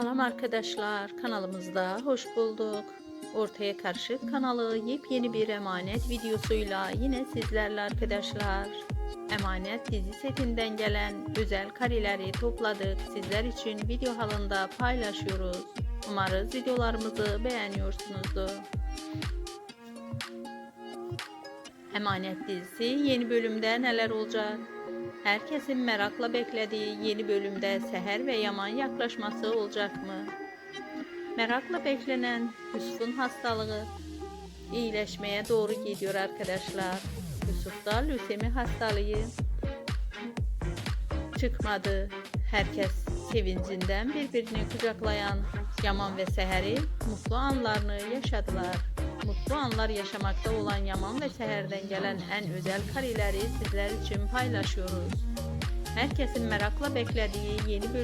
Salam arkadaşlar, kanalımızda hoş bulduk. Ortaya Karışık kanalı yepyeni bir emanet videosuyla yine sizlerle arkadaşlar. Emanet dizi setinden gelen özel kareleri topladık. Sizler için video halinde paylaşıyoruz. Umarız videolarımızı beğeniyorsunuzdur. Emanet dizisi yeni bölümde neler olacak? Herkesin merakla beklediği yeni bölümde Seher ve Yaman yaklaşması olacak mı? Merakla beklenen Yusuf'un hastalığı iyileşmeye doğru gidiyor arkadaşlar. Yusuf'ta lösemi hastalığı çıkmadı. Herkes sevincinden birbirini kucaklayan Yaman ve Seher'i mutlu anlarını yaşadılar. Mutlu anlar yaşamakta olan Yaman ve Seher'den gelen en özel kareleri sizler için paylaşıyoruz. Herkesin merakla beklediği yeni bölüm